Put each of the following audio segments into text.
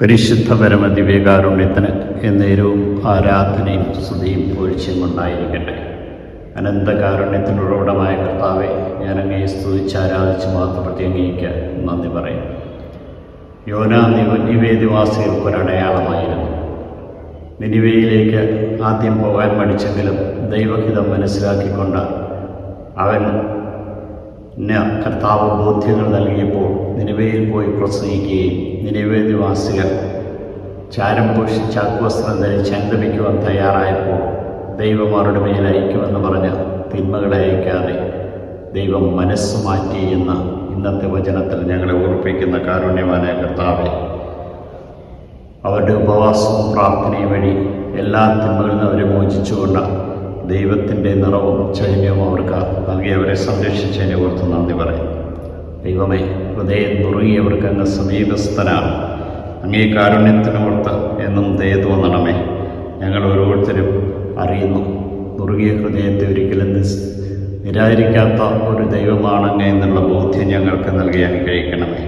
പരിശുദ്ധ പരമ ദിവ്യകാരുണ്യത്തിന് എന്നേരവും ആരാധനയും സ്തുതിയും പൂഴ്ചയും ഉണ്ടായിരിക്കട്ടെ. അനന്തകാരുണ്യത്തിനുടമായ കർത്താവെ ഞാൻ അങ്ങയെ സ്തുതിച്ച് ആരാധിച്ച് മാത്രപ്പെടുത്തി അങ്ങേക്ക് നന്ദി പറയും യോന നിവ നിവേദിവാസികൾക്ക് ഒരടയാളമായിരുന്നു നിനിവയിലേക്ക് ആദ്യം പോകാൻ പഠിച്ചെങ്കിലും ദൈവഹിതം മനസ്സിലാക്കിക്കൊണ്ട് അവൻ കർത്താവ് ബോധ്യങ്ങൾ നൽകിയപ്പോൾ നിലവയിൽ പോയി പ്രസംഗിക്കുകയും നിലവേ നിവാസികൾ ചാരം പൂഷി ചാക്കുവസ്ത്രം ധരിച്ച് അനുദമിക്കുവാൻ തയ്യാറായപ്പോൾ ദൈവം അവരുടെ മേൽ അയക്കുമെന്ന് പറഞ്ഞ് തിന്മകളെ അയക്കാതെ ദൈവം മനസ്സ് മാറ്റി എന്ന ഇന്നത്തെ വചനത്തിൽ ഞങ്ങളെ ഓർപ്പിക്കുന്ന കാരുണ്യവാനായ കർത്താവെ അവരുടെ ഉപവാസവും പ്രാർത്ഥനയും വഴി എല്ലാ തിന്മകളിൽ അവരെ മോചിച്ചുകൊണ്ട് ദൈവത്തിന്റെ നിറവും ചൈന്യവും അവർക്ക് നൽകി അവരെ സംരക്ഷിച്ചതിനെ ഓർത്ത് നന്ദി പറയും ദൈവമേ ഹൃദയം നുറുങ്ങിയവർക്ക് അങ്ങ് സമീപസ്ഥനാണ് അങ്ങേ കാരുണ്യത്തിനോർത്ത് എന്നും ദയതോന്നണമേ ഞങ്ങൾ ഓരോരുത്തരും അറിയുന്നു. നുറുകിയ ഹൃദയത്തെ ഒരിക്കലും നിരാകരിക്കാത്ത ഒരു ദൈവമാണങ്ങേ എന്നുള്ള ബോധ്യം ഞങ്ങൾക്ക് നൽകി അനുഗ്രഹിക്കണമേ.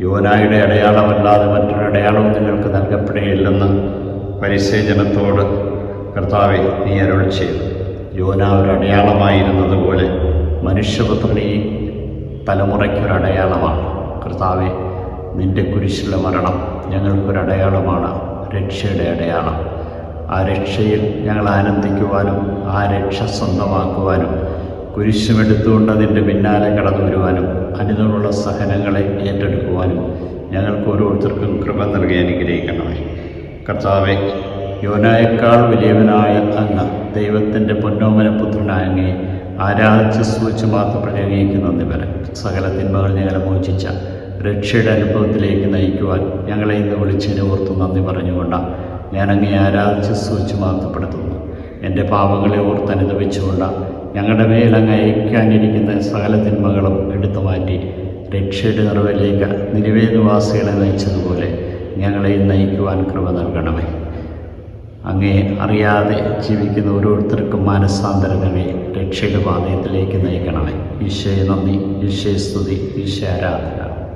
യുവനായുടെ അടയാളമല്ലാതെ മറ്റൊരു അടയാളവും നിങ്ങൾക്ക് നൽകപ്പെടുകയില്ലെന്ന് പരിസേചനത്തോട് കർത്താവെ നീ അരുൾ ചെയ്തു. യോന ഒരു അടയാളമായിരുന്നതുപോലെ മനുഷ്യപുത്രൻ ഈ തലമുറയ്ക്കൊരു അടയാളമാണ്. കർത്താവെ നിന്റെ കുരിശിലെ മരണം ഞങ്ങൾക്കൊരടയാളമാണ് രക്ഷയുടെ അടയാളം. ആ രക്ഷയിൽ ഞങ്ങൾ ആനന്ദിക്കുവാനും ആ രക്ഷ സ്വന്തമാക്കുവാനും കുരിശുമെടുത്തുകൊണ്ട് അതിന്റെ പിന്നാലെ കടന്നു വരുവാനും അതിനോടുള്ള സഹനങ്ങളെ ഏറ്റെടുക്കുവാനും ഞങ്ങൾക്ക് ഓരോരുത്തർക്കും കൃപ നൽകി അനുഗ്രഹിക്കണമേ. കർത്താവെ യോനായേക്കാൾ വലിയവനായ അങ്ങ് ദൈവത്തിന്റെ പൊന്നോമന പുത്രനായ അങ്ങേ ആരാധിച്ച് സൂചിച്ച് മാത്രം പ്രയോഗിക്കുന്ന വരെ സകല തിന്മകൾ ഞങ്ങളെ മോചിച്ച. രക്ഷയുടെ അനുഭവത്തിലേക്ക് നയിക്കുവാൻ ഞങ്ങളെ ഇന്ന് വിളിച്ചതിനെ ഓർത്ത് നന്ദി പറഞ്ഞുകൊണ്ട്. ഞാൻ അങ്ങേ ആരാധിച്ച് സൂചിച്ച് മാത്രപ്പെടുത്തുന്നു എന്റെ പാപങ്ങളെ ഓർത്ത് ഞങ്ങളുടെ മേൽ അങ്ങ് അയക്കാനിരിക്കുന്ന സകല തിന്മകളും എടുത്തു മാറ്റി. രക്ഷയുടെ നിറവിലേക്ക് നിരവേദവാസികളെ നയിച്ചതുപോലെ ഞങ്ങളെ നയിക്കുവാൻ കൃപ നൽകണമേ. അങ്ങേ അറിയാതെ ജീവിക്കുന്ന ഓരോരുത്തർക്കും മാനസാന്തരമേ രക്ഷയുടെ പാതയത്തിലേക്ക് നയിക്കണമേ. ഈശോയെ നന്ദി. ഈശോയെ സ്തുതി. ഈശോ ആരാധന.